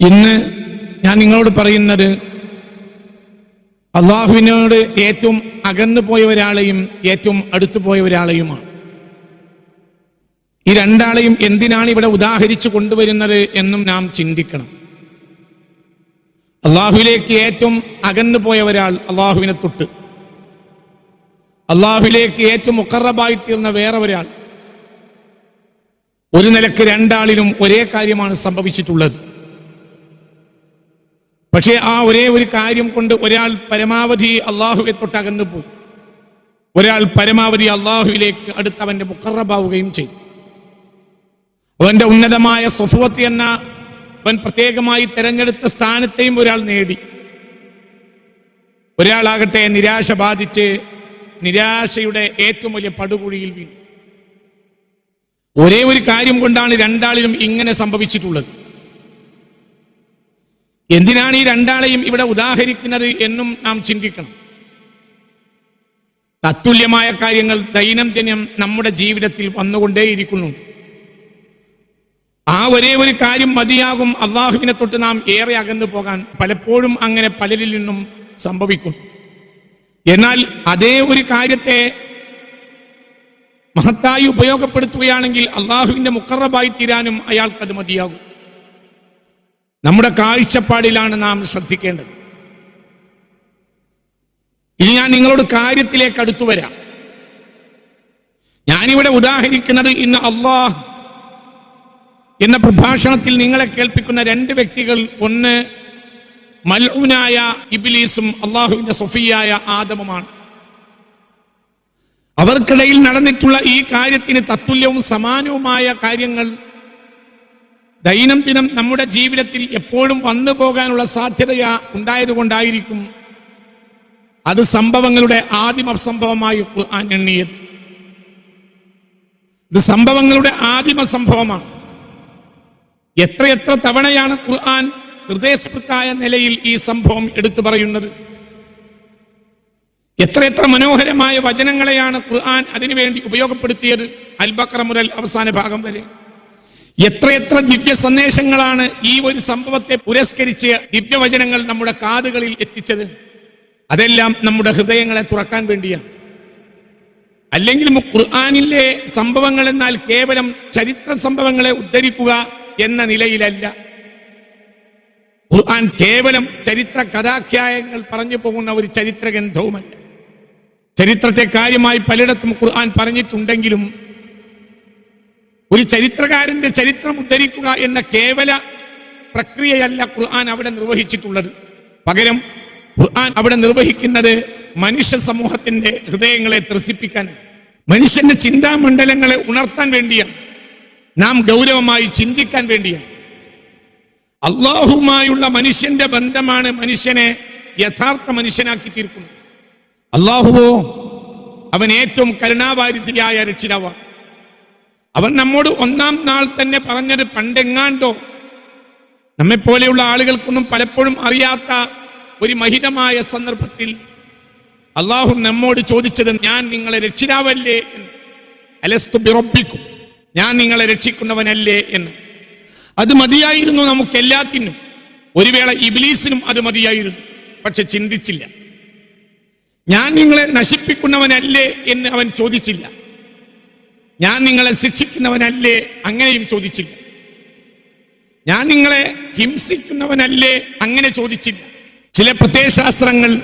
ഇന്ന് ഞാൻ നിങ്ങളോട് പറയുന്നത് അള്ളാഹുവിനോട് ഏറ്റവും അകന്നു പോയ ഒരാളെയും ഏറ്റവും അടുത്തു പോയ ഒരാളെയുമാണ്. ഈ രണ്ടാളെയും എന്തിനാണ് ഇവിടെ ഉദാഹരിച്ചു കൊണ്ടുവരുന്നത് എന്നും നാം ചിന്തിക്കണം. അള്ളാഹുവിലേക്ക് ഏറ്റവും അകന്നു പോയ ഒരാൾ അള്ളാഹുവിനെ തൊട്ട്. അള്ളാഹുവിലേക്ക് ഏറ്റവും മുക്കറബായി തീർന്ന വേറെ ഒരാൾ. ഒരു നിലയ്ക്ക് രണ്ടാളിലും ഒരേ കാര്യമാണ് സംഭവിച്ചിട്ടുള്ളത്. പക്ഷേ ആ ഒരേ ഒരു കാര്യം കൊണ്ട് ഒരാൾ പരമാവധി അള്ളാഹുവെ തൊട്ടകന്നു പോയി. ഒരാൾ പരമാവധി അള്ളാഹുവിലേക്ക് അടുത്ത് അവന്റെ മുക്കറബാവുകയും ചെയ്തു. അവന്റെ ഉന്നതമായ സ്വഫുവത്ത് എന്ന അവൻ പ്രത്യേകമായി തെരഞ്ഞെടുത്ത സ്ഥാനത്തെയും ഒരാൾ നേടി. ഒരാളാകട്ടെ നിരാശ ബാധിച്ച് നിരാശയുടെ ഏറ്റവും വലിയ പടുകുഴിയിൽ വീണു. ഒരേ ഒരു കാര്യം കൊണ്ടാണ് രണ്ടാളിലും ഇങ്ങനെ സംഭവിച്ചിട്ടുള്ളത്. എന്തിനാണ് ഈ രണ്ടാളെയും ഇവിടെ ഉദാഹരിക്കുന്നത് എന്നും നാം ചിന്തിക്കണം. തത്തുല്യമായ കാര്യങ്ങൾ ദൈനംദിനം നമ്മുടെ ജീവിതത്തിൽ വന്നുകൊണ്ടേയിരിക്കുന്നുണ്ട്. ആ ഒരേ ഒരു കാര്യം മതിയാകും അള്ളാഹുവിനെ തൊട്ട് നാം ഏറെ അകന്നു പോകാൻ പലപ്പോഴും അങ്ങനെ പലരിൽ നിന്നും സംഭവിക്കും എന്നാൽ അതേ ഒരു കാര്യത്തെ മഹത്തായി ഉപയോഗപ്പെടുത്തുകയാണെങ്കിൽ അള്ളാഹുവിന്റെ മുക്കറബായി തീരാനും അയാൾക്കത് മതിയാകും. നമ്മുടെ കാഴ്ചപ്പാടിലാണ് നാം ശ്രദ്ധിക്കേണ്ടത്. ഇനി ഞാൻ നിങ്ങളോട് കാര്യത്തിലേക്ക് അടുത്തു വരാം. ഞാനിവിടെ ഉദാഹരിക്കുന്നത് ഇന്ന് അള്ളാഹ് എന്ന പ്രഭാഷണത്തിൽ നിങ്ങളെ കേൾപ്പിക്കുന്ന രണ്ട് വ്യക്തികൾ ഒന്ന് മൽഊനായ ഇബിലീസും അള്ളാഹുവിന്റെ സൊഫിയായ ആദമുമാണ്. അവർക്കിടയിൽ നടന്നിട്ടുള്ള ഈ കാര്യത്തിന് തത്തുല്യവും സമാനവുമായ കാര്യങ്ങൾ ദൈനംദിനം നമ്മുടെ ജീവിതത്തിൽ എപ്പോഴും വന്നു പോകാനുള്ള സാധ്യത ഉണ്ടായതുകൊണ്ടായിരിക്കും അത് സംഭവങ്ങളുടെ ആദിമ സംഭവമായി ഖുർആൻ എണ്ണിയത്. ഇത് സംഭവങ്ങളുടെ ആദിമ സംഭവമാണ്. എത്രയെത്ര തവണയാണ് ഖുർആൻ ഹൃദയസ്പൃക്കായ നിലയിൽ ഈ സംഭവം എടുത്തു പറയുന്നത്? എത്രയെത്ര മനോഹരമായ വചനങ്ങളെയാണ് ഖുർആൻ അതിനുവേണ്ടി ഉപയോഗപ്പെടുത്തിയത്? അൽബക്ര മുതൽ അവസാന ഭാഗം വരെ. എത്രയെത്ര ദിവ്യ സന്ദേശങ്ങളാണ് ഈ ഒരു സംഭവത്തെ പുരസ്കരിച്ച് ദിവ്യവചനങ്ങൾ നമ്മുടെ കാതുകളിൽ എത്തിച്ചത്? അതെല്ലാം നമ്മുടെ ഹൃദയങ്ങളെ തുറക്കാൻ വേണ്ടിയാണ്. അല്ലെങ്കിൽ ഖുർആാനിലെ സംഭവങ്ങൾ എന്നാൽ കേവലം ചരിത്ര സംഭവങ്ങളെ ഉദ്ധരിക്കുക എന്ന നിലയിലല്ല. ഖുർആൻ കേവലം ചരിത്ര കഥാഖ്യായങ്ങൾ പറഞ്ഞു പോകുന്ന ഒരു ചരിത്ര ഗ്രന്ഥവുമല്ല ചരിത്രത്തെ കാര്യമായി പലയിടത്തും ഖുർആൻ പറഞ്ഞിട്ടുണ്ടെങ്കിലും ഒരു ചരിത്രകാരന്റെ ചരിത്രം ഉദ്ധരിക്കുക എന്ന കേവല പ്രക്രിയയല്ല ഖുർആൻ അവിടെ നിർവഹിച്ചിട്ടുള്ളത്. പകരം ഖുർആൻ അവിടെ നിർവഹിക്കുന്നത് മനുഷ്യ സമൂഹത്തിന്റെ ഹൃദയങ്ങളെ ത്രസിപ്പിക്കാൻ മനുഷ്യന്റെ ചിന്താമണ്ഡലങ്ങളെ ഉണർത്താൻ വേണ്ടിയാണ്. നാം ഗൗരവമായി ചിന്തിക്കാൻ വേണ്ടിയാണ്. അള്ളാഹുമായുള്ള മനുഷ്യന്റെ ബന്ധമാണ് മനുഷ്യനെ യഥാർത്ഥ മനുഷ്യനാക്കി തീർക്കുന്നത്. അള്ളാഹുവോ? അവൻ ഏറ്റവും കരുണാവാരിധിയായ രക്ഷിതാവാണ്. അവൻ നമ്മോട് ഒന്നാം നാൾ തന്നെ പറഞ്ഞത് പണ്ടെങ്ങാണ്ടോ. നമ്മെപ്പോലെയുള്ള ആളുകൾക്കൊന്നും പലപ്പോഴും അറിയാത്ത ഒരു മഹിതമായ സന്ദർഭത്തിൽ അള്ളാഹു നമ്മോട് ചോദിച്ചത് ഞാൻ നിങ്ങളെ രക്ഷിതാവല്ലേ? എന്ന്. അലസ്തു ബിറബിക്കും ഞാൻ നിങ്ങളെ രക്ഷിക്കുന്നവനല്ലേ? എന്ന്. അത് മതിയായിരുന്നു നമുക്ക് എല്ലാത്തിനും. ഒരു വേള ഇബിലീസിനും അത് മതിയായിരുന്നു പക്ഷെ ചിന്തിച്ചില്ല. ഞാൻ നിങ്ങളെ നശിപ്പിക്കുന്നവനല്ലേ? എന്ന് അവൻ ചോദിച്ചില്ല. ഞാൻ നിങ്ങളെ ശിക്ഷിക്കുന്നവനല്ലേ? അങ്ങനെയും ചോദിച്ചില്ല. ഞാൻ നിങ്ങളെ ഹിംസിക്കുന്നവനല്ലേ? അങ്ങനെ ചോദിച്ചില്ല. ചില പ്രത്യയശാസ്ത്രങ്ങൾ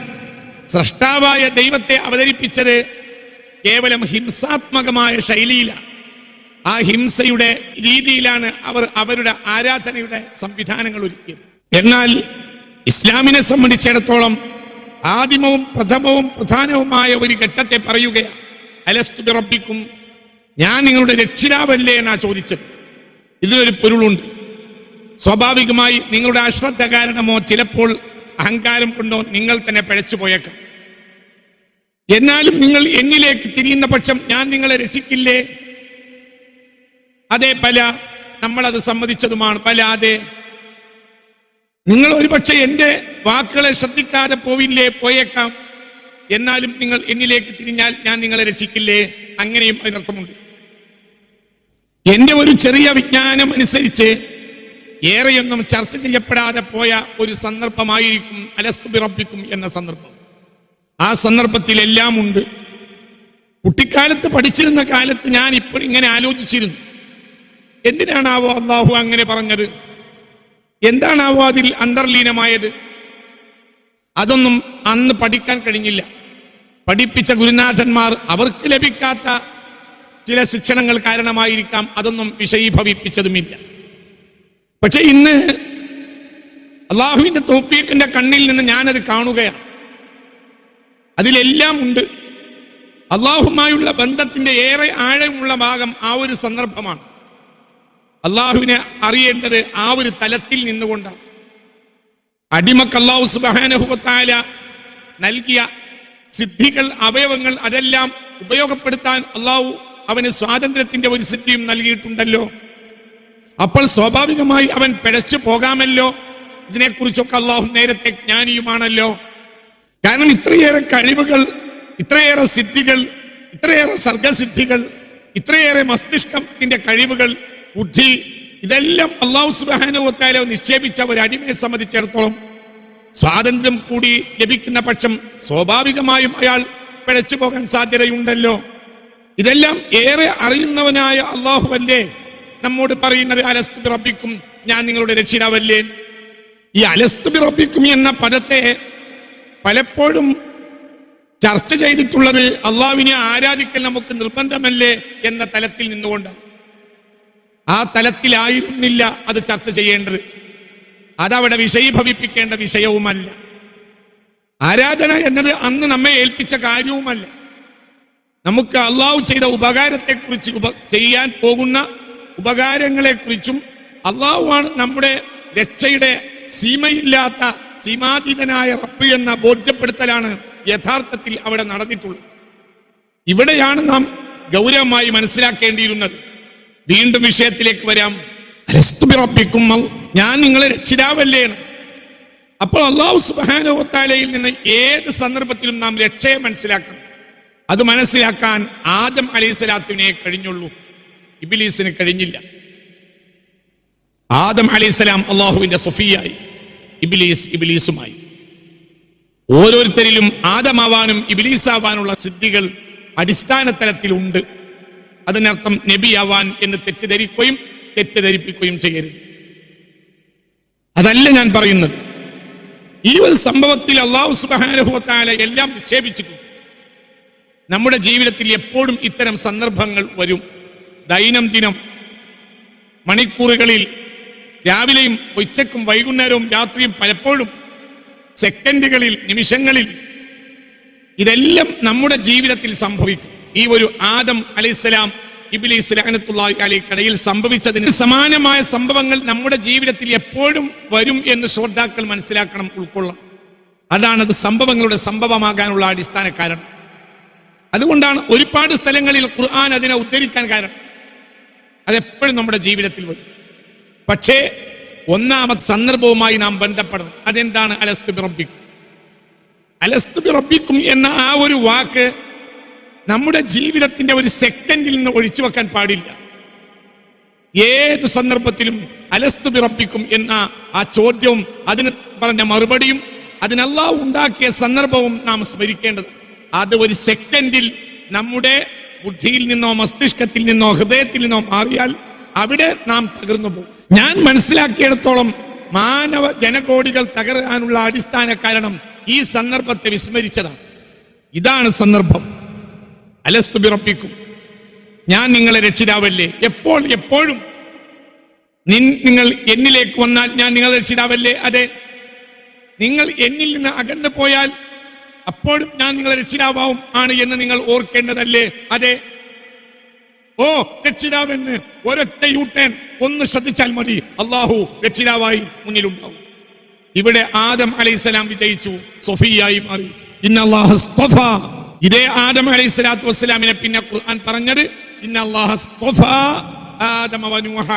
സൃഷ്ടാവായ ദൈവത്തെ അവതരിപ്പിച്ചത് കേവലം ഹിംസാത്മകമായ ശൈലിയിലാണ്. ആ ഹിംസയുടെ രീതിയിലാണ് അവർ അവരുടെ ആരാധനയുടെ സംവിധാനങ്ങൾ ഒരുക്കിയത്. എന്നാൽ ഇസ്ലാമിനെ സംബന്ധിച്ചിടത്തോളം ആദിമവും പ്രഥമവും പ്രധാനവുമായ ഒരു ഘട്ടത്തെ പറയുകയാണ്. അലസ്തു റബ്ബിക്കും ഞാൻ നിങ്ങളുടെ രക്ഷിതാവല്ലേ എന്നാ ചോദിച്ചത്. ഇതിനൊരു പൊരുളുണ്ട്. സ്വാഭാവികമായി നിങ്ങളുടെ അശ്രദ്ധ കാരണമോ ചിലപ്പോൾ അഹങ്കാരം കൊണ്ടോ നിങ്ങൾ തന്നെ പിഴച്ചു പോയേക്കാം. എന്നാലും നിങ്ങൾ എന്നിലേക്ക് തിരിയുന്ന പക്ഷം ഞാൻ നിങ്ങളെ രക്ഷിക്കില്ലേ? അതെ പല നമ്മളത് സമ്മതിച്ചതുമാണ്. പല അതെ നിങ്ങൾ ഒരുപക്ഷെ എന്റെ വാക്കുകളെ ശ്രദ്ധിക്കാതെ പോവില്ലേ പോയേക്കാം. എന്നാലും നിങ്ങൾ എന്നിലേക്ക് തിരിഞ്ഞാൽ ഞാൻ നിങ്ങളെ രക്ഷിക്കില്ലേ? അങ്ങനെയും അതിനർത്ഥമുണ്ട്. എന്റെ ഒരു ചെറിയ വിജ്ഞാനം അനുസരിച്ച് ഏറെയൊന്നും ചർച്ച ചെയ്യപ്പെടാതെ പോയ ഒരു സന്ദർഭമായിരിക്കും അലസ്തുബിറപ്പിക്കും എന്ന സന്ദർഭം. ആ സന്ദർഭത്തിൽ എല്ലാം ഉണ്ട് കുട്ടിക്കാലത്ത് പഠിച്ചിരുന്ന കാലത്ത് ഞാൻ ഇപ്പോൾ ഇങ്ങനെ ആലോചിച്ചിരുന്നു. എന്തിനാണാവോ അള്ളാഹു അങ്ങനെ പറഞ്ഞത്? എന്താണാവോ അതിൽ അന്തർലീനമായത്? അതൊന്നും അന്ന് പഠിക്കാൻ കഴിഞ്ഞില്ല. പഠിപ്പിച്ച ഗുരുനാഥന്മാർ അവർക്ക് ലഭിക്കാത്ത ചില ശിക്ഷണങ്ങൾ കാരണമായിരിക്കാം. അതൊന്നും വിഷയീഭവിപ്പിച്ചതുമില്ല. പക്ഷെ ഇന്ന് അള്ളാഹുവിന്റെ തോഫീഖിന്റെ കണ്ണിൽ നിന്ന് ഞാനത് കാണുകയാണ്. അതിലെല്ലാം ഉണ്ട്. അള്ളാഹുമായുള്ള ബന്ധത്തിന്റെ ഏറെ ആഴമുള്ള ഭാഗം ആ ഒരു സന്ദർഭമാണ്. അള്ളാഹുവിനെ അറിയേണ്ടത് ആ ഒരു തലത്തിൽ നിന്നുകൊണ്ടാണ്. അടിമക്ക് അള്ളാഹു സുബാനഹുബത്തായ നൽകിയ സിദ്ധികൾ അവയവങ്ങൾ അതെല്ലാം ഉപയോഗപ്പെടുത്താൻ അള്ളാഹു അവന് സ്വാതന്ത്ര്യത്തിന്റെ ഒരു സിദ്ധിയും നൽകിയിട്ടുണ്ടല്ലോ. അപ്പോൾ സ്വാഭാവികമായി അവൻ പിഴച്ചു പോകാമല്ലോ. ഇതിനെക്കുറിച്ചൊക്കെ അള്ളാഹു നേരത്തെ ജ്ഞാനിയുമാണല്ലോ. കാരണം ഇത്രയേറെ കഴിവുകൾ ഇത്രയേറെ സിദ്ധികൾ ഇത്രയേറെ സർഗസിദ്ധികൾ ഇത്രയേറെ മസ്തിഷ്കത്തിന്റെ കഴിവുകൾ ബുദ്ധി ഇതെല്ലാം അള്ളാഹു സുബാനുവത്താലെ നിക്ഷേപിച്ച ഒരു അടിമയെ സംബന്ധിച്ചിടത്തോളം സ്വാതന്ത്ര്യം കൂടി ലഭിക്കുന്ന പക്ഷം സ്വാഭാവികമായും അയാൾ പിഴച്ചു പോകാൻ സാധ്യതയുണ്ടല്ലോ. ഇതെല്ലാം ഏറെ അറിയുന്നവനായ അള്ളാഹുവല്ലേ? നമ്മോട് പറയുന്നത് അലസ്തു റബ്ബിക്കും ഞാൻ നിങ്ങളുടെ രക്ഷിതാവല്ലേ? ഈ അലസ്തു റബ്ബിക്കും എന്ന പദത്തെ പലപ്പോഴും ചർച്ച ചെയ്തിട്ടുള്ളത് അള്ളാഹുവിനെ ആരാധിക്കൽ നമുക്ക് നിർബന്ധമല്ലേ എന്ന തലത്തിൽ നിന്നുകൊണ്ടാണ്. ആ തലത്തിലായിരുന്നില്ല അത് ചർച്ച ചെയ്യേണ്ടത്. അതവിടെ വിഷയീഭവിപ്പിക്കേണ്ട വിഷയവുമല്ല. ആരാധന എന്നത് അന്ന് നമ്മെ ഏൽപ്പിച്ച കാര്യവുമല്ല. നമുക്ക് അള്ളാഹു ചെയ്ത ഉപകാരത്തെക്കുറിച്ച് ഉപ ചെയ്യാൻ പോകുന്ന ഉപകാരങ്ങളെക്കുറിച്ചും അള്ളാഹുവാണ് നമ്മുടെ രക്ഷയുടെ സീമയില്ലാത്ത സീമാതീതനായ റബ്ബ് എന്ന ബോധ്യപ്പെടുത്തലാണ് യഥാർത്ഥത്തിൽ അവിടെ നടന്നിട്ടുള്ളത്. ഇവിടെയാണ് നാം ഗൗരവമായി മനസ്സിലാക്കേണ്ടിയിരുന്നത്. വീണ്ടും വിഷയത്തിലേക്ക് വരാം. അലസ്തു ബിറബ്ബിക്കും ഞാൻ നിങ്ങളെ രക്ഷിതാവല്ലേ. അപ്പോൾ അള്ളാഹു സുബാനുവത്താലയിൽ നിന്ന് ഏത് സന്ദർഭത്തിലും നാം രക്ഷയെ മനസ്സിലാക്കണം. അത് മനസ്സിലാക്കാൻ ആദം അലൈഹിസ്സലാത്തിനെ കഴിഞ്ഞുള്ളൂ. ഇബിലീസിന് കഴിഞ്ഞില്ല. ആദം അലൈഹിസ്സലാം അള്ളാഹുവിന്റെ സൊഫിയായി. ഇബിലീസ് ഇബിലീസുമായി. ഓരോരുത്തരിലും ആദമാവാനും ഇബിലീസാവാനുള്ള സിദ്ധികൾ അടിസ്ഥാന തലത്തിലുണ്ട് അതിനർത്ഥം നബിയാവാൻ എന്ന് തെറ്റിദ്ധരിക്കുകയും തെറ്റിദ്ധരിപ്പിക്കുകയും ചെയ്യരുത്. അതല്ല ഞാൻ പറയുന്നത്. ഈ ഒരു സംഭവത്തിൽ അള്ളാഹു സുബാനുഭവത്താല എല്ലാം നിക്ഷേപിച്ചിട്ടുണ്ട്. നമ്മുടെ ജീവിതത്തിൽ എപ്പോഴും ഇത്തരം സന്ദർഭങ്ങൾ വരും. ദൈനംദിനം മണിക്കൂറുകളിൽ രാവിലെയും ഉച്ചക്കും വൈകുന്നേരവും രാത്രിയും പലപ്പോഴും സെക്കൻഡുകളിൽ നിമിഷങ്ങളിൽ ഇതെല്ലാം നമ്മുടെ ജീവിതത്തിൽ സംഭവിക്കും. ഈ ഒരു ആദം അലൈഹിസ്സലാം ഇബിലീസ് ലഹനത്തുള്ളാഹി അലി കടയിൽ സംഭവിച്ചതിന് സമാനമായ സംഭവങ്ങൾ നമ്മുടെ ജീവിതത്തിൽ എപ്പോഴും വരും എന്ന് ശ്രോതാക്കൾ മനസ്സിലാക്കണം ഉൾക്കൊള്ളണം. അതാണത് സംഭവങ്ങളുടെ സംഭവമാകാനുള്ള അടിസ്ഥാന കാരണം അതുകൊണ്ടാണ് ഒരുപാട് സ്ഥലങ്ങളിൽ ഖുർആൻ അതിനെ ഉദ്ധരിക്കാൻ കാരണം. അതെപ്പോഴും നമ്മുടെ ജീവിതത്തിൽ വരും. പക്ഷേ ഒന്നാമത് സന്ദർഭവുമായി നാം ബന്ധപ്പെടണം. അതെന്താണ്? അലസ്തു റബ്ബിക്കും അലസ്തു റബ്ബിക്കും എന്ന ആ ഒരു വാക്ക് നമ്മുടെ ജീവിതത്തിന്റെ ഒരു സെക്കൻഡിൽ നിന്ന് ഒഴിച്ചു വെക്കാൻ പാടില്ല. ഏത് സന്ദർഭത്തിലും അലസ്തു ബിറബിക്കും എന്ന ആ ചോദ്യവും അതിന് പറഞ്ഞ മറുപടിയും അതിനല്ലാഹു ഉണ്ടാക്കിയ സന്ദർഭവും നാം സ്മരിക്കേണ്ടത് അത് ഒരു സെക്കൻഡിൽ നമ്മുടെ ബുദ്ധിയിൽ നിന്നോ മസ്തിഷ്കത്തിൽ നിന്നോ ഹൃദയത്തിൽ നിന്നോ മാറിയാൽ അവിടെ നാം തകർന്നു പോകും. ഞാൻ മനസ്സിലാക്കിയിടത്തോളം മാനവ ജനകോടികൾ തകരാനുള്ള അടിസ്ഥാന കാരണം ഈ സന്ദർഭത്തെ വിസ്മരിച്ചതാണ്. ഇതാണ് സന്ദർഭം. അലസ്തു പിറപ്പിക്കും ഞാൻ നിങ്ങളെ രക്ഷിതാവല്ലേ? എപ്പോൾ എപ്പോഴും. നിൻ- നിങ്ങൾ എന്നിലേക്ക് വന്നാൽ ഞാൻ നിങ്ങളെ രക്ഷിതാവല്ലേ? അതെ. നിങ്ങൾ എന്നിൽ നിന്ന് അകന്നു പോയാൽ അപ്പോഴും ഞാൻ നിങ്ങളെ രക്ഷിതാവും ആണ് എന്ന് നിങ്ങൾ ഓർക്കേണ്ടതല്ലേ? അതെ. ഓ രക്ഷിതാവെന്ന് ഒരൊറ്റ യൂട്ടേൺ ഒന്ന് ശ്രദ്ധിച്ചാൽ മതി. അള്ളാഹു രക്ഷിതാവായി മുന്നിലുണ്ടാവും. ഇവിടെ ആദം അലൈഹിസ്സലാം വിജയിച്ചു. സൊഫിയായി മാറി. ഇന്ന. ഇതേ ആദം അലൈഹി സ്വലാത്തു വസ്സലാമിനെ പിന്നെ ഖുർആൻ പറഞ്ഞത് ഇന്ന അല്ലാഹ സ്തഫ ആദമ വനൂഹ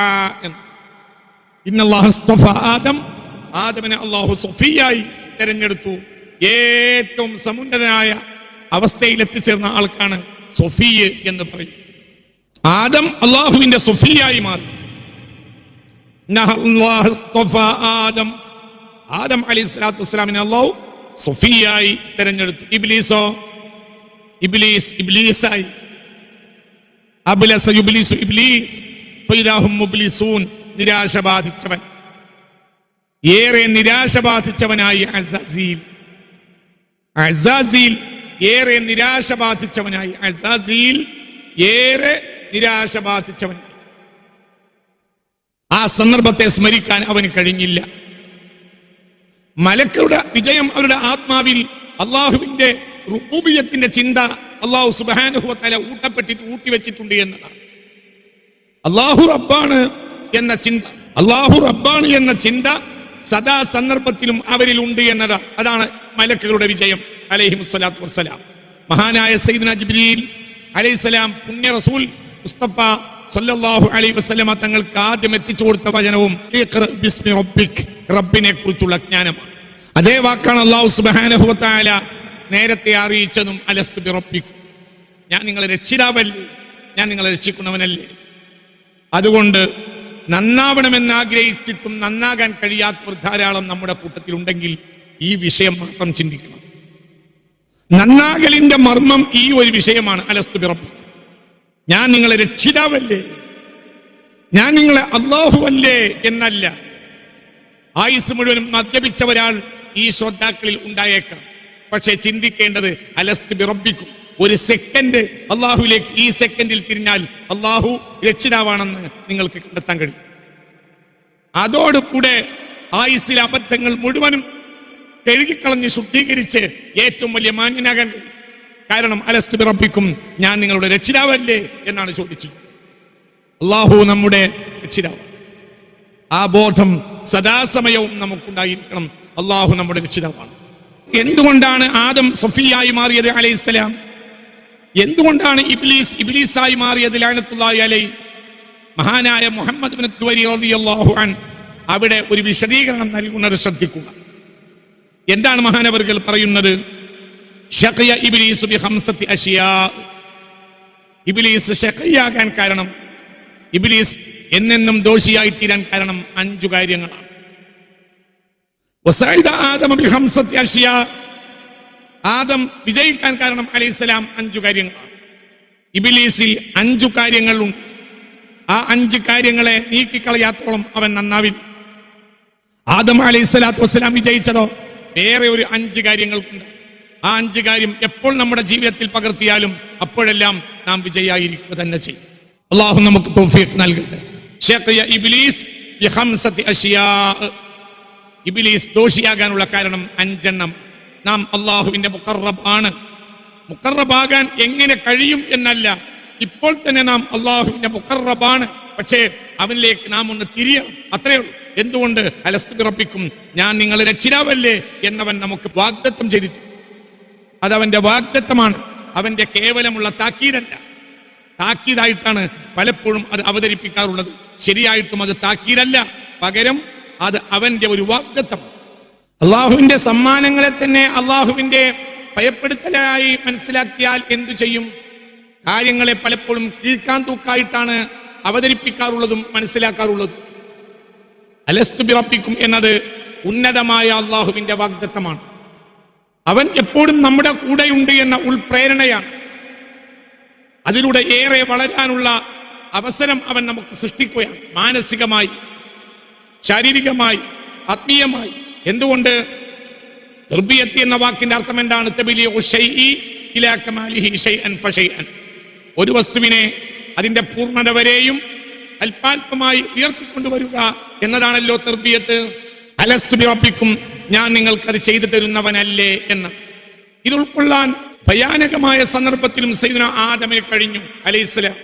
ആദം ആദമിനെ അള്ളാഹു സൊഫിയായി തെരഞ്ഞെടുത്തു. ഏറ്റവും സമുന്നതനായ അവസ്ഥയിൽ എത്തിച്ചേർന്ന ആൾക്കാണ് സൊഫിയ എന്ന് പറയും. ആദം അള്ളാഹുവിന്റെ സൊഫിയായി മാറി. ആദം. ആദം അലി സ്വലാത്തു വസ്സലാമിനെ അള്ളാഹു സൊഫിയായി തെരഞ്ഞെടുത്തു. ഇബ്ലീസോ ഇബ്ലീസ് ഇബ്ലീസായി. അബ്ലസ യുബ്ലീസു ഇബ്ലീസ് മുബ്ലിസൂൻ നിരാശ ബാധിച്ചവൻ ഏറെ നിരാശ ബാധിച്ചവനായി അസാസീൽ അസാസീൽ ഏറെ നിരാശ ബാധിച്ചവനായി അസാസീൽ ഏറെ നിരാശ ബാധിച്ചവനായി ആ സന്ദർഭത്തെ സ്മരിക്കാൻ അവന് കഴിഞ്ഞില്ല. മലക്കളുടെ വിജയം അവരുടെ ആത്മാവിൽ അള്ളാഹുവിന്റെ റുബൂബിയത്തിന്റെ ചിന്ത അള്ളാഹു സുബാനുഹുവത്തല ഊട്ടപ്പെട്ടിട്ട് ഊട്ടിവെച്ചിട്ടുണ്ട് എന്നതാണ്. അള്ളാഹു റബ്ബാണ് എന്ന ചിന്ത അള്ളാഹു റബ്ബാണ് എന്ന ചിന്ത സദാ സന്ദർഭത്തിലും അവരിൽ ഉണ്ട് എന്നതാണ്. അതാണ് മലക്കുകളുടെ വിജയം അലൈഹി സ്വലാത്തു വസ്സലാം. മഹാനായ സയ്യിദ്ന ജിബ്രീൽ അലൈഹിസ്സലാം പുണ്യ റസൂൽ മുസ്തഫ സല്ലല്ലാഹു അലൈഹി വസല്ലമ തങ്ങൾക്ക് ആദ്യം എത്തിച്ചു കൊടുത്ത വചനവും ബിസ്മി റബ്ബിനെ കുറിച്ചുള്ള ജ്ഞാനമാണ്. അതേ വാക്കാണ് അള്ളാഹു സുബ്ഹാനഹു നേരത്തെ അറിയിച്ചതും അലസ്തു ബി ഞാൻ നിങ്ങളെ രക്ഷിതാവല്ലേ? ഞാൻ നിങ്ങളെ രക്ഷിക്കുന്നവനല്ലേ? അതുകൊണ്ട് നന്നാവണമെന്ന് ആഗ്രഹിച്ചിട്ടും നന്നാകാൻ കഴിയാത്തവർ ധാരാളം നമ്മുടെ കൂട്ടത്തിലുണ്ടെങ്കിൽ ഈ വിഷയം മാത്രം ചിന്തിക്കണം. നന്നാകലിന്റെ മർമ്മം ഈ ഒരു വിഷയമാണ്. അലസ്തു പിറപ്പ് ഞാൻ നിങ്ങളെ രക്ഷിതാവല്ലേ? ഞാൻ നിങ്ങളെ അള്ളാഹുവല്ലേ എന്നല്ല. ആയുസ് മുഴുവനും മദ്യപിച്ച ഒരാൾ ഈ ശ്രോതാക്കളിൽ ഉണ്ടായേക്കാം. പക്ഷെ ചിന്തിക്കേണ്ടത് അലസ്തു പിറപ്പിക്കും ഒരു സെക്കൻഡ് അള്ളാഹുലേക്ക് ഈ സെക്കൻഡിൽ തിരിഞ്ഞാൽ അള്ളാഹു രക്ഷിതാവാണെന്ന് നിങ്ങൾക്ക് കണ്ടെത്താൻ കഴിയും. അതോടുകൂടെ ആയുസിലെ അബദ്ധങ്ങൾ മുഴുവനും കഴുകിക്കളഞ്ഞ് ശുദ്ധീകരിച്ച് ഏറ്റവും വലിയ മാന്യനാകാൻ കാരണം അലസ്തു പിറപ്പിക്കും ഞാൻ നിങ്ങളുടെ രക്ഷിതാവല്ലേ എന്നാണ് ചോദിച്ചത്. അള്ളാഹു നമ്മുടെ രക്ഷിതാവ്. ആ ബോധം സദാസമയവും നമുക്കുണ്ടായിരിക്കണം. അള്ളാഹു നമ്മുടെ രക്ഷിതാവാണ്. എന്തുകൊണ്ടാണ് ആദം സഫിയായി മാറിയത് അലൈഹിസ്സലാം എന്തുകൊണ്ടാണ് ഇബ്ലീസ് ഇബ്ലീസായി മാറിയത് ലാനത്തുള്ളാഹി അലൈ? മഹാനായ മുഹമ്മദ് അൻ അവിടെ ഒരു വിശദീകരണം നൽകുന്നത് ശ്രദ്ധിക്കുക. എന്താണ് മഹാനവർകൾ പറയുന്നത്? ഇബ്ലീസ് കാരണം ഇബിലീസ് എന്നെന്നും ദോഷിയായി തീരാൻ കാരണം അഞ്ചു കാര്യങ്ങളാണ്. ആദം വിജയിക്കാൻ കാരണം അലൈഹിസ്സലാം അഞ്ചു കാര്യങ്ങളാണ്. ഇബിലീസിൽ അഞ്ചു കാര്യങ്ങളുണ്ട്. ആ അഞ്ച് കാര്യങ്ങളെ നീക്കിക്കളയാത്തോളം അവൻ നന്നാവില്ല. ആദം അലൈഹി സ്വലാത്തു വസ്സലാം വിജയിച്ചതോ? വേറെ ഒരു അഞ്ച് കാര്യങ്ങൾക്കുണ്ട്. ആ അഞ്ച് കാര്യം എപ്പോൾ നമ്മുടെ ജീവിതത്തിൽ പകർത്തിയാലും അപ്പോഴെല്ലാം നാം വിജയായിരിക്കുക തന്നെ ചെയ്യും. അള്ളാഹു നമുക്ക് തൗഫീഖ് നൽകട്ടെ. ഇബ്ലീസ് ഇബിലീസ് ദോഷിയാകാനുള്ള കാരണം അഞ്ചെണ്ണം. നാം അള്ളാഹുവിന്റെ മുക്കറബ് ആണ്. മുക്കറബാകാൻ എങ്ങനെ കഴിയും എന്നല്ല ഇപ്പോൾ തന്നെ നാം അള്ളാഹുവിന്റെ മുക്കറബാണ് പക്ഷേ അവനിലേക്ക് നാം ഒന്ന് തിരിയണം. അത്രയേ ഉള്ളൂ. എന്തുകൊണ്ട് അലസ്തു പിറപ്പിക്കും? ഞാൻ നിങ്ങളെ രക്ഷിതാവല്ലേ? എന്നവൻ നമുക്ക് വാഗ്ദത്തം ചെയ്തിട്ടു. അതവന്റെ വാഗ്ദത്തമാണ്. അവന്റെ കേവലമുള്ള താക്കീതല്ല. താക്കീതായിട്ടാണ് പലപ്പോഴും അത് അവതരിപ്പിക്കാറുള്ളത്. ശരിയായിട്ടും അത് താക്കീതല്ല. പകരം അത് അവന്റെ ഒരു വാഗ്ദത്തം. അള്ളാഹുവിന്റെ സമ്മാനങ്ങളെ തന്നെ അള്ളാഹുവിന്റെ ഭയപ്പെടുത്തലായി മനസ്സിലാക്കിയാൽ എന്തു ചെയ്യും? കാര്യങ്ങളെ പലപ്പോഴും കീഴ്ക്കാൻ തൂക്കായിട്ടാണ് അവതരിപ്പിക്കാറുള്ളതും മനസ്സിലാക്കാറുള്ളതും. അലസ്തു ബിറപ്പിക്കും എന്നത് ഉന്നതമായ അള്ളാഹുവിന്റെ വാഗ്ദത്തമാണ്. അവൻ എപ്പോഴും നമ്മുടെ കൂടെയുണ്ട് എന്ന ഉൾപ്രേരണയാണ്. അതിലൂടെ ഏറെ വളരാനുള്ള അവസരം അവൻ നമുക്ക് സൃഷ്ടിക്കുകയാണ്. മാനസികമായി ശാരീരികമായി ആത്മീയമായി. എന്തുകൊണ്ട്? ദുർബിയത്തി എന്ന വാക്കിന്റെ അർത്ഥം എന്താണ്. ഒരു വസ്തുവിനെ അതിന്റെ പൂർണത വരെയും അല്പാൽപമായി ഉയർത്തിക്കൊണ്ടുവരിക എന്നതാണല്ലോ തെർബിയത്ത്. അലസ്തു ബിറബ്ബിക്കും ഞാൻ നിങ്ങൾക്ക് അത് ചെയ്തു തരുന്നവനല്ലേ എന്ന്. ഇത് ഉൾക്കൊള്ളാൻ ഭയാനകമായ സന്ദർഭത്തിലും സൈദന ആദമിന് കഴിഞ്ഞു അലൈഹിസ്സലാം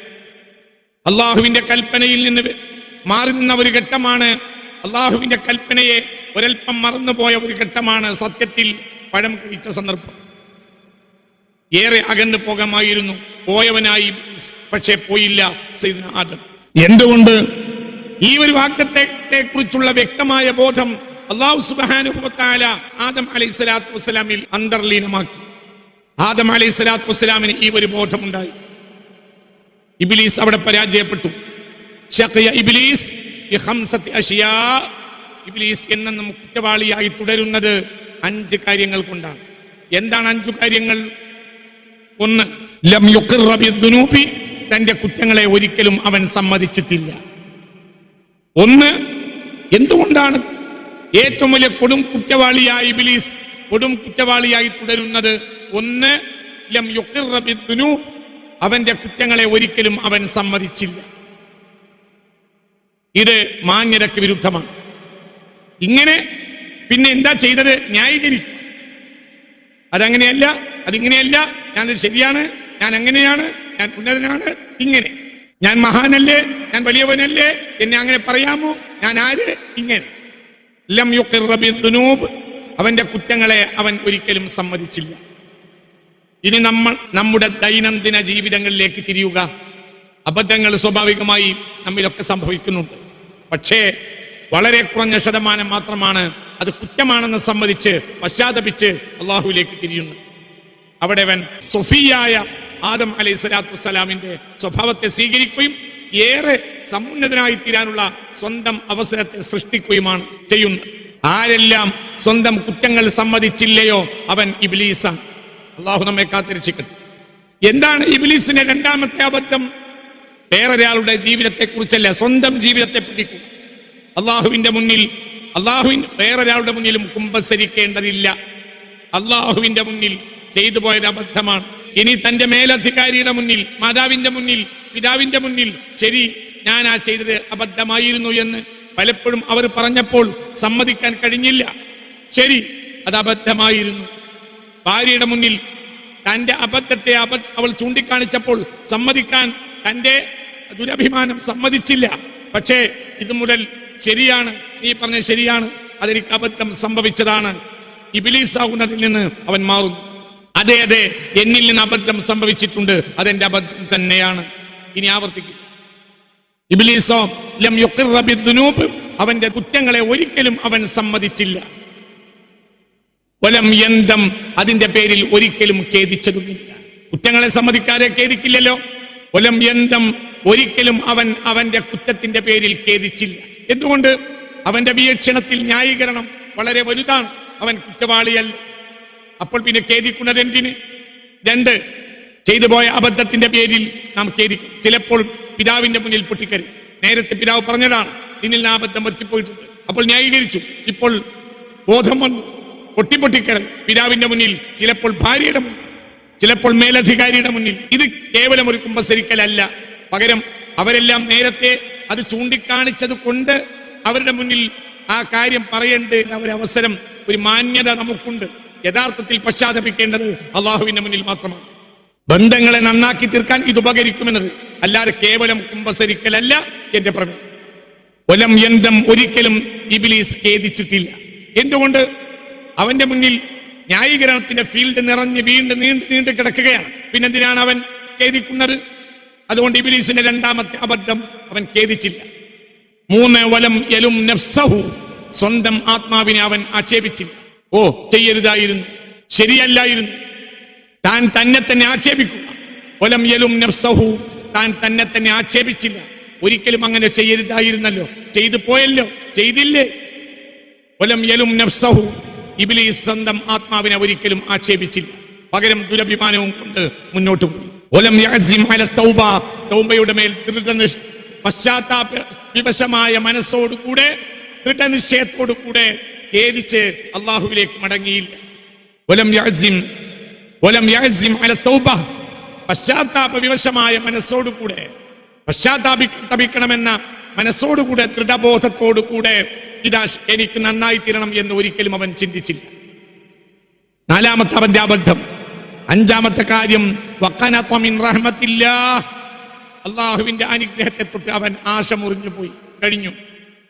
അള്ളാഹുവിന്റെ കൽപ്പനയിൽ നിന്ന് മാറി നിന്ന ഒരു ഘട്ടമാണ്. അള്ളാഹുവിന്റെ കൽപ്പനയെ ഒരൽപ്പം മറന്നുപോയ ഒരു ഘട്ടമാണ് സത്യത്തിൽ പഴം കഴിച്ച സന്ദർഭം. ഏറെ അകന്നു പോകമായിരുന്നു. പോയവനായി. പക്ഷേ പോയില്ല സൈദന ആദം. എന്തുകൊണ്ട് ഈ ഒരു വാഗ്ദത്തെ കുറിച്ചുള്ള വ്യക്തമായ ബോധം അള്ളാഹു സുബാനുഹുബത്താല ആദം അലൈഹി സ്വലാത്തു വസ്സലാമിൽ അന്തർലീനമാക്കി. ആദം അലൈഹി സ്വലാത്തു വസ്സലാമിന് ഈ ഒരു ബോധമുണ്ടായി. ഇബിലീസ് അവിടെ പരാജയപ്പെട്ടു. ഇബിലീസ് ഇബിലീസ് എന്ന കുറ്റവാളിയായി തുടരുന്നത് അഞ്ച് കാര്യങ്ങൾ കൊണ്ടാണ്. എന്താണ് അഞ്ചു കാര്യങ്ങൾ? ഒന്ന് ലം തന്റെ കുറ്റങ്ങളെ ഒരിക്കലും അവൻ സമ്മതിച്ചിട്ടില്ല. ഒന്ന് എന്തുകൊണ്ടാണ് ഏറ്റവും വലിയ കൊടും കുറ്റവാളിയായി ബിലീസ് കൊടും കുറ്റവാളിയായി തുടരുന്നത്? ഒന്ന് ലം അവന്റെ കുറ്റങ്ങളെ ഒരിക്കലും അവൻ സമ്മതിച്ചില്ല. ഇത് മാന്യതയ്ക്ക് വിരുദ്ധമാണ്. ഇങ്ങനെ പിന്നെ എന്താ ചെയ്തത്? ന്യായീകരിക്കും. അതങ്ങനെയല്ല അതിങ്ങനെയല്ല ഞാനത് ശരിയാണ് ഞാൻ അങ്ങനെയാണ് ഞാൻ ഉന്നതനാണ്. ഇങ്ങനെ. ഞാൻ മഹാനല്ലേ? ഞാൻ വലിയവനല്ലേ? എന്നെ അങ്ങനെ പറയാമോ? ഞാൻ ആര്? ഇങ്ങനെ. ലം ബിദ്ദുനൂബ് അവന്റെ കുറ്റങ്ങളെ അവൻ ഒരിക്കലും സമ്മതിച്ചില്ല. ഇനി നമ്മൾ നമ്മുടെ ദൈനംദിന ജീവിതങ്ങളിലേക്ക് തിരിയുക. അബദ്ധങ്ങൾ സ്വാഭാവികമായി നമ്മിലൊക്കെ സംഭവിക്കുന്നുണ്ട്. പക്ഷേ വളരെ കുറഞ്ഞ ശതമാനം മാത്രമാണ് അത് കുറ്റമാണെന്ന് സമ്മതിച്ച് പശ്ചാത്തപിച്ച് അള്ളാഹുവിലേക്ക് തിരിയുന്നത്. അവിടെ അവൻ സൊഫിയായ ആദം അലൈഹി സ്വലാത്തു വസ്സലാമിന്റെ സ്വഭാവത്തെ സ്വീകരിക്കുകയും ഏറെ സമുന്നതനായി തീരാനുള്ള സ്വന്തം അവസരത്തെ സൃഷ്ടിക്കുകയുമാണ് ചെയ്യുന്നത്. ആരെല്ലാം സ്വന്തം കുറ്റങ്ങൾ സമ്മതിച്ചില്ലയോ അവൻ ഇബിലീസാണ്. അള്ളാഹു നമ്മെ കാത്തിരക്ഷിക്കട്ടെ. എന്താണ് ഇബിലീസിന്റെ രണ്ടാമത്തെ അബദ്ധം? വേറൊരാളുടെ ജീവിതത്തെ കുറിച്ചല്ല സ്വന്തം ജീവിതത്തെ പിടിക്കുക അള്ളാഹുവിന്റെ മുന്നിൽ അള്ളാഹുവിൻ വേറൊരാളുടെ മുന്നിലും കുമ്പസരിക്കേണ്ടതില്ല. അള്ളാഹുവിന്റെ മുന്നിൽ ചെയ്തു പോയത് അബദ്ധമാണ്. ഇനി തന്റെ മേലധികാരിയുടെ മുന്നിൽ മാതാവിന്റെ മുന്നിൽ പിതാവിന്റെ മുന്നിൽ ശരി ഞാൻ ആ ചെയ്തത് അബദ്ധമായിരുന്നു എന്ന് പലപ്പോഴും അവർ പറഞ്ഞപ്പോൾ സമ്മതിക്കാൻ കഴിഞ്ഞില്ല. ശരി അത് അബദ്ധമായിരുന്നു. ഭാര്യയുടെ മുന്നിൽ തന്റെ അബദ്ധത്തെ അബ അവൾ ചൂണ്ടിക്കാണിച്ചപ്പോൾ സമ്മതിക്കാൻ തന്റെ ദുരഭിമാനം സമ്മതിച്ചില്ല. പക്ഷേ ഇത് മുതൽ ശരിയാണ് നീ പറഞ്ഞ ശരിയാണ് അതെനിക്ക് അബദ്ധം സംഭവിച്ചതാണ്. ഇബിലീസാകുന്നതിൽ നിന്ന് അവൻ മാറുന്നു. അതെ അതെ. എന്നിൽ നിന്ന് അബദ്ധം സംഭവിച്ചിട്ടുണ്ട്. അതെന്റെ അബദ്ധം തന്നെയാണ്. ഇനി ആവർത്തിക്കും. ഇബിലീസോ ലം അവന്റെ കുറ്റങ്ങളെ ഒരിക്കലും അവൻ സമ്മതിച്ചില്ല. ഒലം യന്തം അതിന്റെ പേരിൽ ഒരിക്കലും ഖേദിച്ചതുമില്ല. കുറ്റങ്ങളെ സമ്മതിക്കാതെ ഖേദിക്കില്ലല്ലോ. ഒലം യന്തം ഒരിക്കലും അവൻ അവന്റെ കുറ്റത്തിന്റെ പേരിൽ ഖേദിച്ചില്ല. എന്തുകൊണ്ട്? അവന്റെ വീക്ഷണത്തിൽ ന്യായീകരണം വളരെ വലുതാണ്. അവൻ കുറ്റവാളിയല്ല. അപ്പോൾ പിന്നെ ഖേദിക്കുന്നത് എന്തിന്? രണ്ട് ചെയ്തു പോയ അബദ്ധത്തിന്റെ പേരിൽ നാം ഖേദിക്കും. ചിലപ്പോൾ പിതാവിന്റെ മുന്നിൽ പൊട്ടിക്കരുത് നേരത്തെ പിതാവ് പറഞ്ഞതാണ് നിന്നിൽ നിന്ന് അബദ്ധം പറ്റിപ്പോയിട്ടുണ്ട്. അപ്പോൾ ന്യായീകരിച്ചു. ഇപ്പോൾ ബോധം വന്നു. പൊട്ടിപ്പൊട്ടിക്കരൽ പിതാവിന്റെ മുന്നിൽ ചിലപ്പോൾ ഭാര്യയുടെ മുന്നിൽ ചിലപ്പോൾ മേലധികാരിയുടെ മുന്നിൽ. ഇത് കേവലം ഒരു കുമ്പസരിക്കലല്ല. പകരം അവരെല്ലാം നേരത്തെ അത് ചൂണ്ടിക്കാണിച്ചത് കൊണ്ട് അവരുടെ മുന്നിൽ ആ കാര്യം പറയേണ്ട ഒരവസരം ഒരു മാന്യത നമുക്കുണ്ട്. യഥാർത്ഥത്തിൽ പശ്ചാത്തപിക്കേണ്ടത് അള്ളാഹുവിന്റെ മുന്നിൽ മാത്രമാണ്. ബന്ധങ്ങളെ നന്നാക്കി തീർക്കാൻ ഇത് ഉപകരിക്കുമെന്നത് അല്ലാതെ കേവലം കുമ്പസരിക്കലല്ല എന്റെ പ്രമേയം ഒലം യന്തം ഒരിക്കലും ഇബിലീസ് ഖേദിച്ചിട്ടില്ല. എന്തുകൊണ്ട്? അവന്റെ മുന്നിൽ ന്യായീകരണത്തിന്റെ ഫീൽഡ് നിറഞ്ഞ് വീണ്ടും നീണ്ടു നീണ്ടു കിടക്കുകയാണ്. പിന്നെന്തിനാണ് അവൻ ഖേദിക്കുന്നത്? അതുകൊണ്ട് ഇബിലീസിന്റെ രണ്ടാമത്തെ അബദ്ധം അവൻ ഖേദിച്ചില്ല. മൂന്ന് വലം എലും നഫ്സഹു. സ്വന്തം ആത്മാവിനെ അവൻ ആക്ഷേപിച്ചില്ല. ഓ ചെയ്യരുതായിരുന്നു. ശരിയല്ലായിരുന്നു. താൻ തന്നെ തന്നെ ആക്ഷേപിക്കുക ഒലം യലും നഫ്സഹു. താൻ തന്നെ തന്നെ ആക്ഷേപിച്ചില്ല. ഒരിക്കലും അങ്ങനെ ചെയ്യരുതായിരുന്നല്ലോ. ചെയ്തു പോയല്ലോ. ചെയ്തില്ലേ? ഒലം യലും നഫ്സഹു. ഇബിലീസ് സ്വന്തം ആത്മാവിനെ ഒരിക്കലും ആക്ഷേപിച്ചില്ല. പകരം ദുരഭിമാനവും കൊണ്ട് മുന്നോട്ട് പോയി. ഒലം തൗബയുടെ മേൽ ദൃഢനിഷ് പശ്ചാത്താപ വിവശമായ മനസ്സോടുകൂടെ ദൃഢനിശ്ചയത്തോടുകൂടെ ഖേദിച്ച് അള്ളാഹുവിലേക്ക് മടങ്ങിയില്ല. ഒലം യഅസിം ഒലം യഅസിം അല തൗബ. പശ്ചാത്താപ വിവശമായ മനസ്സോടുകൂടെ പശ്ചാത്താപിക്കണമെന്ന മനസ്സോടുകൂടെ ദൃഢബോധത്തോടുകൂടെ ഇതാ എനിക്ക് നന്നായി തീരണം എന്ന് ഒരിക്കലും അവൻ ചിന്തിച്ചില്ല. നാലാമത്തെ അവന്റെ അബദ്ധം. അഞ്ചാമത്തെ കാര്യം അള്ളാഹുവിന്റെ അനുഗ്രഹത്തെ തൊട്ട് അവൻ ആശ മുറിഞ്ഞു പോയി കഴിഞ്ഞു.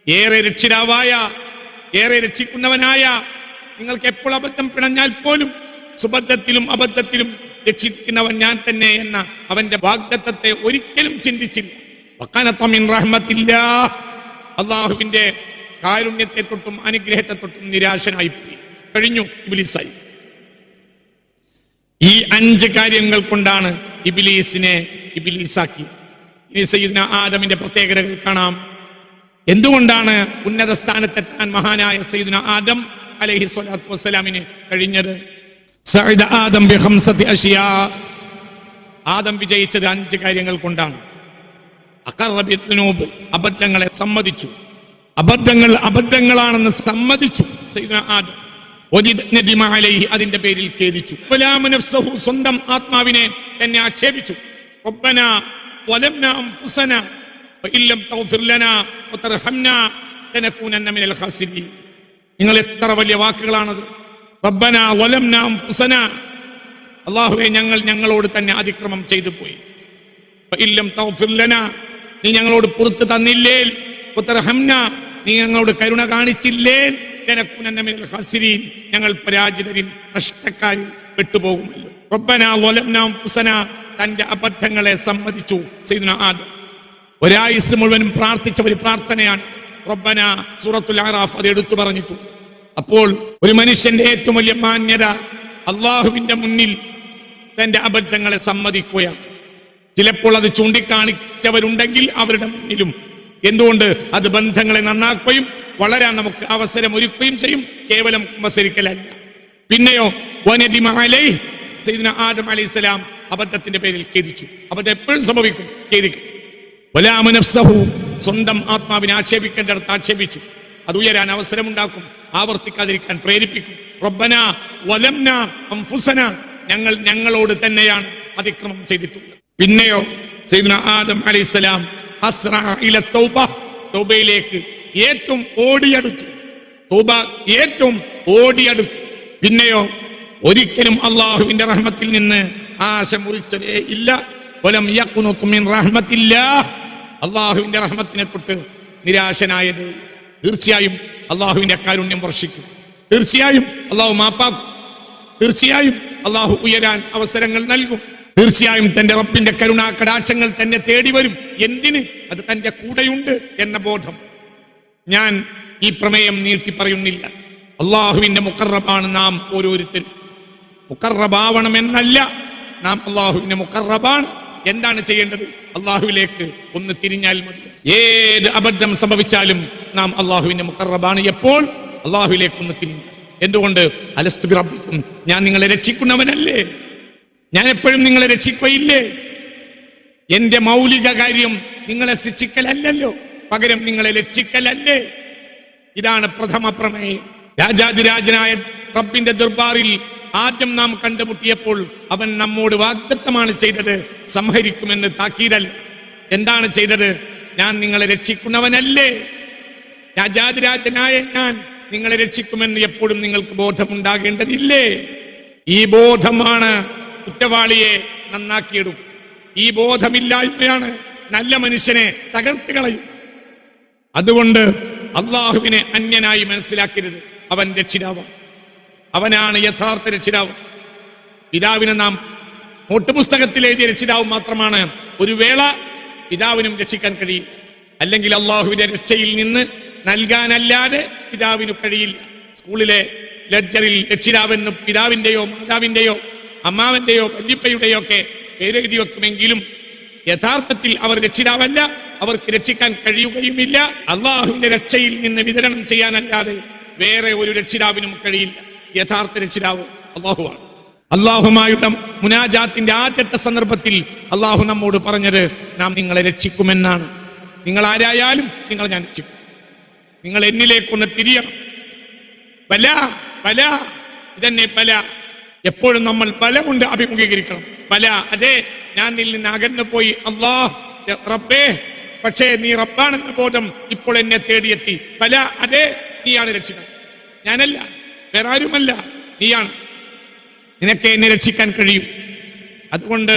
ഏറെ രക്ഷിതാവായ ഏറെ രക്ഷിക്കുന്നവനായ നിങ്ങൾക്ക് എപ്പോൾ അബദ്ധം പിണഞ്ഞാൽ പോലും സുബദ്ധത്തിലും അബദ്ധത്തിലും രക്ഷിക്കുന്നവൻ ഞാൻ തന്നെ എന്ന അവന്റെ വാഗ്ദത്തത്തെ ഒരിക്കലും ചിന്തിച്ചില്ല. അള്ളാഹുവിന്റെ കാരുണ്യത്തെ തൊട്ടും അനുഗ്രഹത്തെ തൊട്ടും നിരാശനായി പോയി. കഴിഞ്ഞു ഇബിലിസായി. ഈ അഞ്ച് കാര്യങ്ങൾ കൊണ്ടാണ് ഇബിലീസിനെ ഇബിലീസാക്കി ഇനി സയ്യിദിന ആദമിന്റെ പ്രത്യേകതകൾ കാണാം. എന്തുകൊണ്ടാണ് ഉന്നത സ്ഥാനത്തെത്താൻ മഹാനായ സൈദുന ആദം അലഹി സ്വലാത്തു വസ്സലാമിന് കഴിഞ്ഞത്? ആദം ആദം വിജയിച്ചത് അഞ്ച് കാര്യങ്ങൾ കൊണ്ടാണ്. അബദ്ധങ്ങളെ സമ്മതിച്ചു. അബദ്ധങ്ങൾ അബദ്ധങ്ങളാണെന്ന് സമ്മതിച്ചു ആദം. അതിന്റെ പേരിൽ ഖേദിച്ചു. സ്വന്തം ആത്മാവിനെ തന്നെ ആക്ഷേപിച്ചു. തഗ്ഫിർ ലനാ വതർഹംനാ ലനകൂനന്ന മിനൽ ഖാസിരീ നിങ്ങൾ എത്ര വലിയ വാക്കുകളാണത്. റബ്ബന വലംന ഫുസന അള്ളാഹുവെ ഞങ്ങൾ ഞങ്ങളോട് തന്നെ അതിക്രമം ചെയ്തു പോയി. ഇല്ലം തൗഫിർലന നീ ഞങ്ങളോട് പുറത്ത് തന്നില്ലേ ഉത്തരഹംന നീ ഞങ്ങളോട് കരുണ കാണിച്ചില്ലേ ഞങ്ങൾ പരാജിതരിൽ നഷ്ടക്കാരിൽ പെട്ടുപോകുമല്ലോ. റബ്ബന വലംന ഫുസന തന്റെ അബദ്ധങ്ങളെ സമ്മതിച്ചു സൈദുന ആദം. ഒരായുസ് മുഴുവനും പ്രാർത്ഥിച്ച ഒരു പ്രാർത്ഥനയാണ്. റബ്ബന സൂറത്തുൽ ആറാഫ് അത് എടുത്തു പറഞ്ഞിട്ടു. അപ്പോൾ ഒരു മനുഷ്യന്റെ ഏറ്റവും വലിയ മാന്യത അള്ളാഹുവിന്റെ മുന്നിൽ തന്റെ അബദ്ധങ്ങളെ സമ്മതിക്കുകയാണ്. ചിലപ്പോൾ അത് ചൂണ്ടിക്കാണിച്ചവരുണ്ടെങ്കിൽ അവരുടെ മുന്നിലും. എന്തുകൊണ്ട്? അത് ബന്ധങ്ങളെ നന്നാക്കുകയും വളരാൻ നമുക്ക് അവസരം ഒരുക്കുകയും ചെയ്യും. കേവലം കുമ്പസരിക്കലല്ല. പിന്നെയോ ആദം അലൈഹിസ്സലാം അബദ്ധത്തിന്റെ പേരിൽ ഖേദിച്ചു. അബദ്ധം എപ്പോഴും സംഭവിക്കും. ഖേദിക്കും. വലാമ നഫ്സഹു. സ്വന്തം ആത്മാവിനെ ആക്ഷേപിക്കേണ്ടടുത്ത് ആക്ഷേപിച്ചു. അത് ഉയരാൻ അവസരമുണ്ടാക്കും. ആവർത്തിക്കാതിരിക്കാൻ പ്രേരിപ്പിക്കും. റബ്ബന വലംന അംഫുസന. ഞങ്ങൾ ഞങ്ങളോട് തന്നെയാണ് അതിക്രമം ചെയ്തിട്ടുള്ളത്. പിന്നെയോ സൈദന ആദം അലൈഹിസ്സലാം അസ്റ ഇല തൗബ. തൗബയിലേക്ക് ഏറ്റവും ഓടിയടുത്തു. തൗബ ഏറ്റവും ഓടിയടുത്തു. പിന്നെയോ ഒരിക്കലും അള്ളാഹുവിന്റെ റഹ്മത്തിൽ നിന്ന് ആശ മുറിച്ചതേ ഇല്ല. വലം യഖ്നുതു മിൻ റഹ്മത്തില്ലാ അള്ളാഹുവിന്റെ റഹ്മത്തിനെ തൊട്ട് നിരാശനായത് തീർച്ചയായും അള്ളാഹുവിന്റെ കാരുണ്യം വർഷിക്കും. തീർച്ചയായും അള്ളാഹു മാപ്പാക്കും. തീർച്ചയായും അള്ളാഹു ഉയരാൻ അവസരങ്ങൾ നൽകും. തീർച്ചയായും തന്റെ റബ്ബിന്റെ കരുണാ കടാക്ഷങ്ങൾ തന്നെ തേടി വരും. എന്തിന്? അത് തന്റെ കൂടെയുണ്ട് എന്ന ബോധം. ഞാൻ ഈ പ്രമേയം നീട്ടി പറയുന്നില്ല. അള്ളാഹുവിന്റെ മുക്കറബാണ് നാം ഓരോരുത്തരും. മുക്കറബാവണം എന്നല്ല നാം അള്ളാഹുവിന്റെ മുക്കറബാണ് എന്താണ് ചെയ്യേണ്ടത്? അള്ളാഹുവിലേക്ക് ഒന്ന് തിരിഞ്ഞാൽ മതി. ഏത് അബദ്ധം സംഭവിച്ചാലും നാം അള്ളാഹുവിന്റെ മുക്കറബാണ് എപ്പോൾ? അള്ളാഹുവിലേക്ക് ഒന്ന് തിരിഞ്ഞു. എന്തുകൊണ്ട്? അലസ്തു റബ്ബിക്കും ഞാൻ നിങ്ങളെ രക്ഷിക്കുന്നവനല്ലേ? ഞാൻ എപ്പോഴും നിങ്ങളെ രക്ഷിക്കുകയില്ലേ എന്റെ മൗലിക കാര്യം നിങ്ങളെ ശിക്ഷിക്കലല്ലല്ലോ. പകരം നിങ്ങളെ രക്ഷിക്കലല്ലേ? ഇതാണ് പ്രഥമ പ്രമേയം രാജാതിരാജനായ റബ്ബിന്റെ ദർബാറിൽ ആദ്യം നാം കണ്ടുമുട്ടിയപ്പോൾ അവൻ നമ്മോട് വാഗ്ദത്തമാണ് ചെയ്തത്. സംഹരിക്കുമെന്ന് താക്കീതല്ല. എന്താണ് ചെയ്തത്? ഞാൻ നിങ്ങളെ രക്ഷിക്കുന്നവനല്ലേ? രാജാതിരാജനായ ഞാൻ നിങ്ങളെ രക്ഷിക്കുമെന്ന് എപ്പോഴും നിങ്ങൾക്ക് ബോധമുണ്ടാകേണ്ടതില്ലേ? ഈ ബോധമാണ് കുറ്റവാളിയെ നന്നാക്കിയെടുക്കും. ഈ ബോധമില്ലായ്മയാണ് നല്ല മനുഷ്യനെ തകർത്ത് കളയും അതുകൊണ്ട് അള്ളാഹുവിനെ അന്യനായി മനസ്സിലാക്കരുത്. അവൻ രക്ഷിതാവ് അവനാണ് യഥാർത്ഥ രക്ഷിതാവ്. പിതാവിനെ നാം നോട്ടുപുസ്തകത്തിൽ എഴുതിയ രക്ഷിതാവ് മാത്രമാണ്. ഒരു വേള പിതാവിനും രക്ഷിക്കാൻ കഴിയും അല്ലെങ്കിൽ അള്ളാഹുവിന്റെ രക്ഷയിൽ നിന്ന് നൽകാനല്ലാതെ പിതാവിന് കഴിയില്ല. സ്കൂളിലെ ലഡ്ജറിൽ രക്ഷിതാവെന്ന് പിതാവിന്റെയോ മാതാവിന്റെയോ അമ്മാവന്റെയോ വല്യപ്പയുടെയോ ഒക്കെ പേരെഴുതി വെക്കുമെങ്കിലും യഥാർത്ഥത്തിൽ അവർ രക്ഷിതാവല്ല അവർക്ക് രക്ഷിക്കാൻ കഴിയുകയുമില്ല. അള്ളാഹുവിന്റെ രക്ഷയിൽ നിന്ന് വിതരണം ചെയ്യാനല്ലാതെ വേറെ ഒരു രക്ഷിതാവിനും കഴിയില്ല. യഥാർത്ഥ രക്ഷിതാവ് അള്ളാഹുവാണ്. അള്ളാഹുമായുള്ള മുനാജാത്തിന്റെ ആദ്യത്തെ സന്ദർഭത്തിൽ അള്ളാഹു നമ്മോട് പറഞ്ഞത് നാം നിങ്ങളെ രക്ഷിക്കുമെന്നാണ്. നിങ്ങൾ ആരായാലും നിങ്ങൾ ഞാൻ രക്ഷിക്കും. നിങ്ങൾ എന്നിലേക്കൊന്ന് തിരിയണം. പല പല ഇതന്നെ പല എപ്പോഴും നമ്മൾ പല കൊണ്ട് അഭിമുഖീകരിക്കണം. പല അതെ ഞാൻ നിൽ നിന്ന് അകന്നു പോയി. അള്ളാഹ് റബ്ബേ പക്ഷേ നീ റബ്ബാണെന്ന ബോധം ഇപ്പോൾ എന്നെ തേടിയെത്തി. പല അതെ നീയാണ് രക്ഷിക്കണം ഞാനല്ല. വേറെ ആരുമല്ല നീയാണ്. നിനക്ക് എന്നെ രക്ഷിക്കാൻ കഴിയും. അതുകൊണ്ട്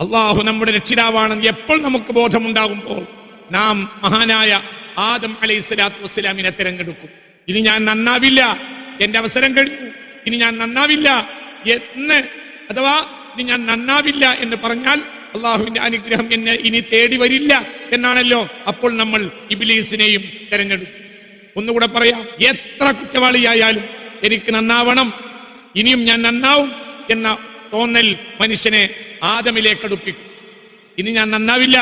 അള്ളാഹു നമ്മുടെ രക്ഷിതാവാണെന്ന് എപ്പോൾ നമുക്ക് ബോധമുണ്ടാകുമ്പോൾ നാം മഹാനായ ആദം അലൈഹി സ്വലാത്തു വസ്സലാമിനെ തിരഞ്ഞെടുക്കും. ഇനി ഞാൻ നന്നാവില്ല. എന്റെ അവസരം കഴിഞ്ഞു. ഇനി ഞാൻ നന്നാവില്ല. എന്ന് അഥവാ ഇനി ഞാൻ നന്നാവില്ല എന്ന് പറഞ്ഞാൽ അള്ളാഹുവിന്റെ അനുഗ്രഹം എന്നെ ഇനി തേടി വരില്ല എന്നാണല്ലോ അപ്പോൾ നമ്മൾ ഇബിലീസിനെയും തെരഞ്ഞെടുത്തു. ഒന്നുകൂടെ പറയാം. എത്ര കുറ്റവാളിയായാലും എനിക്ക് നന്നാവണം ഇനിയും ഞാൻ നന്നാവും എന്ന തോന്നൽ മനുഷ്യനെ ആദമിലേക്ക് അടുപ്പിക്കും ഇനി ഞാൻ നന്നാവില്ല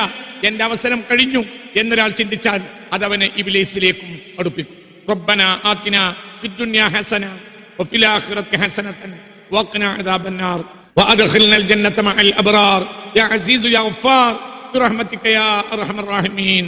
എന്റെ അവസരം കഴിഞ്ഞു എന്നൊരാൾ ചിന്തിച്ചാൽ അതവനെ ഇബിലേസിലേക്കും അടുപ്പിക്കും റബ്ബന ആതിന ഫിദ്ദുനിയ ഹസന വഫിൽ ആഖിറതി ഹസനതൻ വഖിന അദാബന്നാർ وأدخلنا الجنة مع الأبرار يا عزيز يا غفار برحمتك يا أرحم الراحمين